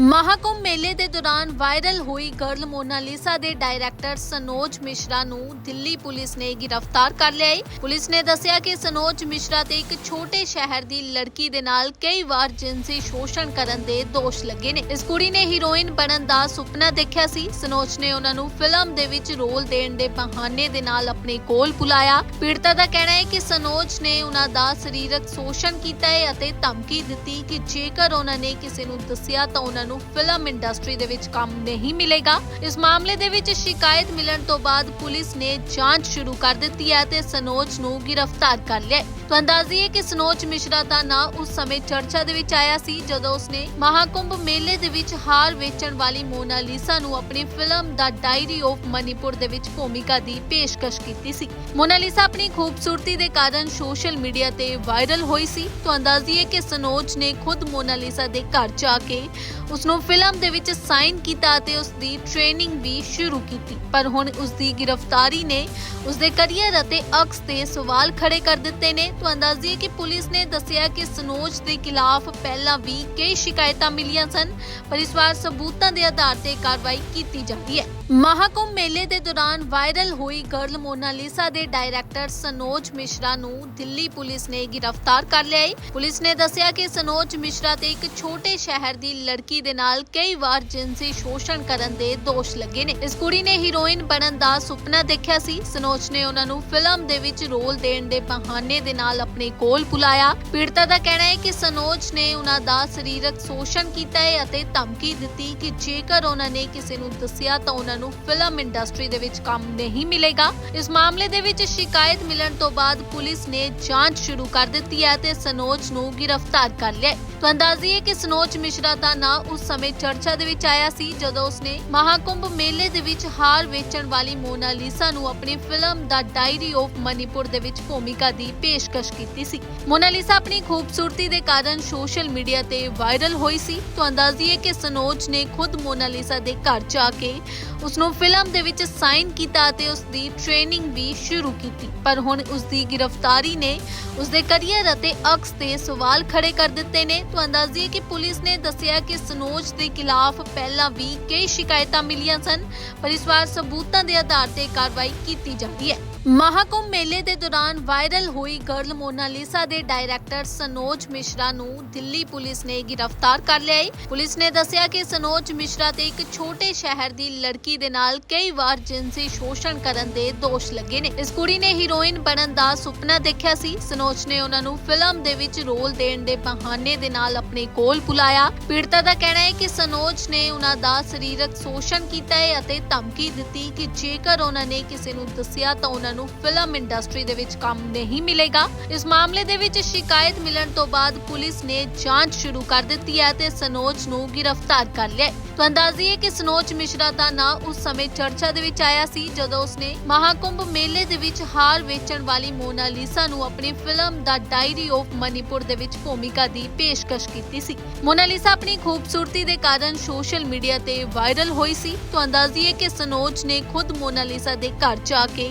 ਮਹਾਕੁੰਭ ਮੇਲੇ ਦੇ ਦੌਰਾਨ ਵਾਇਰਲ ਹੋਈ ਗਰਲ ਮੋਨਾਲੀਸਾ ਦੇ ਡਾਇਰੈਕਟਰ ਸਨੋਜ ਮਿਸ਼ਰਾ ਨੂੰ ਦਿੱਲੀ ਪੁਲਿਸ ਨੇ ਗ੍ਰਿਫਤਾਰ ਕਰ ਲਿਆ ਹੈ। ਪੁਲਿਸ ਨੇ ਦੱਸਿਆ ਕਿ ਸਨੋਜ ਮਿਸ਼ਰਾ ਤੇ ਇੱਕ ਛੋਟੇ ਸ਼ਹਿਰ ਦੀ ਲੜਕੀ ਦੇ ਨਾਲ ਕਈ ਵਾਰ ਜਿਨਸੀ ਸ਼ੋਸ਼ਣ ਕਰਨ ਦੇ ਦੋਸ਼ ਲੱਗੇ ਨੇ। ਇਸ ਕੁੜੀ ਨੇ ਹੀਰੋਇਨ ਬਣਨ ਦਾ ਸੁਪਨਾ ਦੇਖਿਆ ਸੀ। ਸਨੋਜ ਨੇ ਉਹਨਾਂ ਨੂੰ ਫਿਲਮ ਦੇ ਵਿੱਚ ਰੋਲ ਦੇਣ ਦੇ ਬਹਾਨੇ ਦੇ ਨਾਲ ਆਪਣੇ ਕੋਲ ਬੁਲਾਇਆ। ਪੀੜਤਾ ਦਾ ਕਹਿਣਾ ਹੈ ਕਿ ਸਨੋਜ ਨੇ ਉਹਨਾਂ ਦਾ ਸਰੀਰਕ ਸ਼ੋਸ਼ਣ ਕੀਤਾ ਹੈ ਅਤੇ ਧਮਕੀ ਦਿੱਤੀ ਕਿ ਜੇਕਰ ਉਹਨਾਂ ਨੇ ਕਿਸੇ ਨੂੰ ਦੱਸਿਆ ਤਾਂ ਉਹਨਾਂ ਨੂੰ ਫਿਲਮ ਇੰਡਸਟਰੀ ਦੇ ਵਿੱਚ ਕੰਮ ਨਹੀਂ ਮਿਲੇਗਾ। ਇਸ ਮਾਮਲੇ ਦੇ ਵਿੱਚ ਸ਼ਿਕਾਇਤ ਮਿਲਣ ਤੋਂ ਬਾਅਦ ਪੁਲਿਸ ਨੇ ਜਾਂਚ ਸ਼ੁਰੂ ਕਰ ਦਿੱਤੀ ਹੈ ਤੇ ਸਨੋਜ ਨੂੰ ਗ੍ਰਿਫਤਾਰ ਕਰ ਲਿਆ ਤਾਂ ਅੰਦਾਜ਼ੀ ਹੈ ਕਿ ਸਨੋਜ ਮਿਸ਼ਰਾ ਦਾ ਨਾਂ ਉਸ ਸਮੇਂ ਚਰਚਾ ਦੇ ਵਿੱਚ ਆਇਆ ਸੀ, ਜਦੋਂ ਉਸਨੇ ਮਹਾਕੁੰਭ ਮੇਲੇ ਦੇ ਵਿੱਚ ਹਾਰ ਵੇਚਣ ਵਾਲੀ ਮੋਨਾਲੀਸਾ ਨੂੰ ਆਪਣੀ ਫਿਲਮ ਦਾ ਡਾਇਰੀ ਆਫ ਮਨੀਪੁਰ ਦੇ ਵਿੱਚ ਭੂਮਿਕਾ ਦੀ ਪੇਸ਼ਕਸ਼ ਕੀਤੀ ਸੀ। ਮੋਨਾਲੀਸਾ ਆਪਣੀ ਖੂਬਸੂਰਤੀ ਦੇ ਕਾਰਨ ਸੋਸ਼ਲ ਮੀਡੀਆ ਤੇ ਵਾਇਰਲ ਹੋਈ ਸੀ। ਤਾਂ ਅੰਦਾਜ਼ੀ ਹੈ ਕਿ ਸਨੋਜ ਨੇ ਖੁਦ ਮੋਨਾਲੀਸਾ ਦੇ ਘਰ ਜਾ ਕੇ ਉਸ ਨੂੰ ਫਿਲਮ ਦੇ ਵਿੱਚ ਸਾਈਨ ਕੀਤਾ ਅਤੇ ਉਸ ਦੀ ਟ੍ਰੇਨਿੰਗ ਵੀ ਸ਼ੁਰੂ ਕੀਤੀ। ਪਰ ਹੁਣ ਉਸ ਦੀ ਗ੍ਰਿਫਤਾਰੀ ਨੇ ਉਸ ਦੇ ਕੈਰੀਅਰ ਅਤੇ ਅਕਸ ਤੇ ਸਵਾਲ ਖੜੇ ਕਰ ਦਿੱਤੇ ਨੇ। ਤੁਹਾਨੂੰ ਅੰਦਾਜ਼ੀ ਹੈ ਕਿ ਪੁਲਿਸ ਨੇ ਦੱਸਿਆ ਕਿ ਸਨੋਜ ਦੇ ਖਿਲਾਫ ਪਹਿਲਾਂ ਵੀ ਕਈ ਸ਼ਿਕਾਇਤਾਂ ਮਿਲੀਆਂ ਸਨ, ਪਰ ਇਸ ਵਾਰ ਸਬੂਤਾਂ ਦੇ ਆਧਾਰ ਤੇ ਕਾਰਵਾਈ ਕੀਤੀ ਜਾ ਰਹੀ ਹੈ। ਮਹਾਕੁੰਭ ਮੇਲੇ ਦੇ ਦੌਰਾਨ ਵਾਇਰਲ ਹੋਈ ਗਰਲ ਮੋਨਾਲੀਸਾ ਦੇ ਡਾਇਰੈਕਟਰ ਸਨੋਜ ਮਿਸ਼ਰਾ ਨੂੰ ਦਿੱਲੀ ਪੁਲਿਸ ਨੇ ਗ੍ਰਿਫਤਾਰ ਕਰ ਲਿਆ ਹੈ। ਪੁਲਿਸ ਨੇ ਦੱਸਿਆ ਕਿ ਸਨੋਜ ਮਿਸ਼ਰਾ ਤੇ ਇੱਕ ਛੋਟੇ ਸ਼ਹਿਰ ਦੀ ਲੜਕੀ ਦੇ ਨਾਲ ਕਈ ਵਾਰ ਜਿਨਸੀ ਸ਼ੋਸ਼ਣ ਕਰਨ ਦੇ ਦੋਸ਼ ਲੱਗੇ ਨੇ। ਇਸ ਕੁੜੀ ਨੇ ਹੀਰੋਇਨ ਬਣਨ ਦਾ ਸੁਪਨਾ ਦੇਖਿਆ ਸੀ। ਸਨੋਜ ਨੇ ਉਹਨਾਂ ਨੂੰ ਫਿਲਮ ਦੇ ਵਿੱਚ ਰੋਲ ਦੇਣ ਦੇ ਬਹਾਨੇ ਦੇ ਨਾਲ ਆਪਣੇ ਕੋਲ ਬੁਲਾਇਆ। ਪੀੜਤਾ ਦਾ ਕਹਿਣਾ ਹੈ ਕਿ ਸਨੋਜ ਨੇ ਉਹਨਾਂ ਦਾ ਸਰੀਰਕ ਸ਼ੋਸ਼ਣ ਕੀਤਾ ਹੈ ਅਤੇ ਧਮਕੀ ਦਿੱਤੀ ਕਿ ਜੇਕਰ ਉਹਨਾਂ ਨੇ ਕਿਸੇ ਨੂੰ ਦੱਸਿਆ ਤਾਂ ਉਹਨਾਂ ਨੂੰ ਫਿਲਮ ਇੰਡਸਟਰੀ ਦੇ ਵਿੱਚ ਕੰਮ ਨਹੀਂ ਮਿਲੇਗਾ। ਇਸ ਮਾਮਲੇ ਦੇ ਵਿੱਚ ਸ਼ਿਕਾਇਤ ਮਿਲਣ ਤੋਂ ਬਾਅਦ ਪੁਲਿਸ ਨੇ ਜਾਂਚ ਸ਼ੁਰੂ ਕਰ ਦਿੱਤੀ ਹੈ ਤੇ ਸਨੋਜ ਨੂੰ ਗ੍ਰਿਫਤਾਰ ਕਰ ਲਿਆ ਤਾਂ ਅੰਦਾਜ਼ੀ ਹੈ ਕਿ ਸਨੋਜ ਮਿਸ਼ਰਾ ਦਾ ਨਾਂ ਉਸ ਸਮੇਂ ਚਰਚਾ ਦੇ ਵਿੱਚ ਆਇਆ ਸੀ, ਜਦੋਂ ਉਸਨੇ ਮਹਾਕੁੰਭ ਮੇਲੇ ਦੇ ਵਿੱਚ ਹਾਰ ਵੇਚਣ ਵਾਲੀ ਮੋਨਾਲੀਸਾ ਨੂੰ ਆਪਣੀ ਫਿਲਮ ਦਾ ਡਾਇਰੀ ਆਫ ਮਨੀਪੁਰ ਦੇ ਵਿੱਚ ਭੂਮਿਕਾ ਦੀ ਪੇਸ਼ਕਸ਼ ਕੀਤੀ ਸੀ। ਮੋਨਾਲੀਸਾ ਆਪਣੀ ਖੂਬਸੂਰਤੀ ਦੇ ਕਾਰਨ ਸੋਸ਼ਲ ਮੀਡੀਆ ਤੇ ਵਾਇਰਲ ਹੋਈ ਸੀ। ਤਾਂ ਅੰਦਾਜ਼ੀ ਹੈ ਕਿ ਸਨੋਜ ਨੇ ਖੁਦ ਮੋਨਾਲੀਸਾ ਦੇ ਘਰ ਜਾ ਕੇ ਉਸ ਨੂੰ ਫਿਲਮ ਦੇ ਵਿੱਚ ਸਾਈਨ ਕੀਤਾ ਅਤੇ ਉਸ ਦੀ ਟ੍ਰੇਨਿੰਗ ਵੀ ਸ਼ੁਰੂ ਕੀਤੀ। ਪਰ ਹੁਣ ਉਸ ਦੀ ਗ੍ਰਿਫਤਾਰੀ ਨੇ ਉਸ ਦੇ ਕੈਰੀਅਰ ਅਤੇ ਅਕਸ ਤੇ ਸਵਾਲ ਖੜੇ ਕਰ ਦਿੱਤੇ ਨੇ। ਤੁਹਾਨੂੰ ਅੰਦਾਜ਼ੀ ਹੈ ਕਿ ਪੁਲਿਸ ਨੇ ਦੱਸਿਆ ਕਿ ਸਨੋਜ ਦੇ ਖਿਲਾਫ ਪਹਿਲਾਂ ਵੀ ਕਈ ਸ਼ਿਕਾਇਤਾਂ ਮਿਲੀਆਂ ਸਨ, ਪਰ ਇਸ ਵਾਰ ਸਬੂਤਾਂ ਦੇ ਆਧਾਰ ਤੇ ਕਾਰਵਾਈ ਕੀਤੀ ਜਾਂਦੀ ਹੈ। ਮਹਾਕੁੰਭ ਮੇਲੇ ਦੇ ਦੌਰਾਨ ਵਾਇਰਲ ਹੋਈ ਗਰਲ ਮੋਨਾਲੀਸਾ ਦੇ ਡਾਇਰੈਕਟਰ ਸਨੋਜ ਮਿਸ਼ਰਾ ਨੂੰ ਦਿੱਲੀ ਪੁਲਿਸ ਨੇ ਗ੍ਰਿਫਤਾਰ ਕਰ ਲਿਆ ਹੈ। ਪੁਲਿਸ ਨੇ ਦੱਸਿਆ ਕਿ ਸਨੋਜ ਮਿਸ਼ਰਾ ਤੇ ਇੱਕ ਛੋਟੇ ਸ਼ਹਿਰ ਦੀ ਲੜਕੀ ਦੇ ਨਾਲ ਕਈ ਵਾਰ ਜਿਨਸੀ ਸ਼ੋਸ਼ਣ ਕਰਨ ਦੇ ਦੋਸ਼ ਲੱਗੇ ਨੇ। ਇਸ ਕੁੜੀ ਨੇ ਹੀਰੋਇਨ ਬਣਨ ਦਾ ਸੁਪਨਾ ਦੇਖਿਆ ਸੀ। ਸਨੋਜ ਨੇ ਉਹਨਾਂ ਨੂੰ ਫਿਲਮ ਦੇ ਵਿੱਚ ਰੋਲ ਦੇਣ ਦੇ ਬਹਾਨੇ ਦੇ ਨਾਲ ਆਪਣੇ ਕੋਲ ਬੁਲਾਇਆ। ਪੀੜਤਾ ਦਾ ਕਹਿਣਾ ਹੈ ਕਿ ਸਨੋਜ ਨੇ ਉਹਨਾਂ ਦਾ ਸਰੀਰਕ ਸ਼ੋਸ਼ਣ ਕੀਤਾ ਹੈ ਅਤੇ ਧਮਕੀ ਦਿੱਤੀ ਕਿ ਜੇਕਰ ਉਹਨਾਂ ਨੇ ਕਿਸੇ ਨੂੰ ਦੱਸਿਆ ਤਾਂ ਉਹਨਾਂ ਨੂੰ ਫਿਲਮ ਇੰਡਸਟਰੀ ਦੇ ਵਿੱਚ ਕੰਮ ਨਹੀਂ ਮਿਲੇਗਾ। ਇਸ ਮਾਮਲੇ ਦੇ ਵਿੱਚ ਸ਼ਿਕਾਇਤ ਮਿਲਣ ਤੋਂ ਬਾਅਦ ਪੁਲਿਸ ਨੇ ਜਾਂਚ ਸ਼ੁਰੂ ਕਰ ਦਿੱਤੀ ਹੈ ਤੇ ਸਨੋਜ ਨੂੰ ਗ੍ਰਿਫਤਾਰ ਕਰ ਲਿਆ ਹੈ। ਤਾਂ ਅੰਦਾਜ਼ੀ ਕਿ ਸਨੋਜ ਮਿਸ਼ਰਾ ਦਾ ਨਾਂ ਉਸ ਸਮੇਂ ਚਰਚਾ ਦੇ ਵਿੱਚ ਆਇਆ ਸੀ, ਜਦੋਂ ਉਸਨੇ ਮਹਾਕੁੰਭ ਮੇਲੇ ਦੇ ਵਿੱਚ ਹਾਰ ਵੇਚਣ ਵਾਲੀ ਮੋਨਾਲੀਸਾ ਨੂੰ ਆਪਣੀ ਫਿਲਮ ਦਾ ਡਾਇਰੀ ਆਫ ਮਨੀਪੁਰ ਦੇ ਵਿੱਚ ਭੂਮਿਕਾ ਦੀ ਪੇਸ਼ਕਸ਼ ਕੀਤੀ ਸੀ। ਮੋਨਾਲੀਸਾ ਆਪਣੀ ਖੂਬਸੂਰਤੀ ਦੇ ਕਾਰਨ ਸੋਸ਼ਲ ਮੀਡੀਆ ਤੇ ਵਾਇਰਲ ਹੋਈ ਸੀ। ਤਾਂ ਅੰਦਾਜ਼ੀ ਕਿ ਸਨੋਜ ਨੇ ਖੁਦ ਮੋਨਾਲੀਸਾ ਦੇ ਘਰ ਜਾ ਕੇ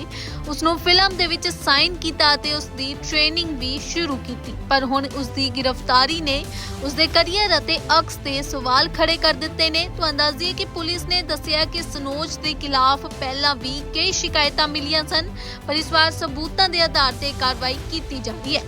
ਉਸ ਨੂੰ ਫਿਲਮ ਦੇ ਵਿੱਚ ਸਾਈਨ ਕੀਤਾ ਅਤੇ ਉਸ ਦੀ ਟ੍ਰੇਨਿੰਗ ਵੀ ਸ਼ੁਰੂ ਕੀਤੀ। ਪਰ ਹੁਣ ਉਸ ਦੀ ਗ੍ਰਿਫਤਾਰੀ ਨੇ ਉਸ ਦੇ ਕੈਰੀਅਰ ਅਤੇ ਅਕਸ ਤੇ ਸਵਾਲ ਖੜੇ ਕਰ ਦਿੱਤੇ ਨੇ। ਤੁਹਾਨੂੰ ਅੰਦਾਜ਼ੀ ਹੈ ਕਿ ਪੁਲਿਸ ਨੇ ਦੱਸਿਆ ਕਿ ਸਨੋਜ ਦੇ ਖਿਲਾਫ ਪਹਿਲਾਂ ਵੀ ਕਈ ਸ਼ਿਕਾਇਤਾਂ ਮਿਲੀਆਂ ਸਨ, ਪਰ ਇਸ ਵਾਰ ਸਬੂਤਾਂ ਦੇ ਆਧਾਰ ਤੇ ਕਾਰਵਾਈ ਕੀਤੀ ਜਾਂਦੀ ਹੈ।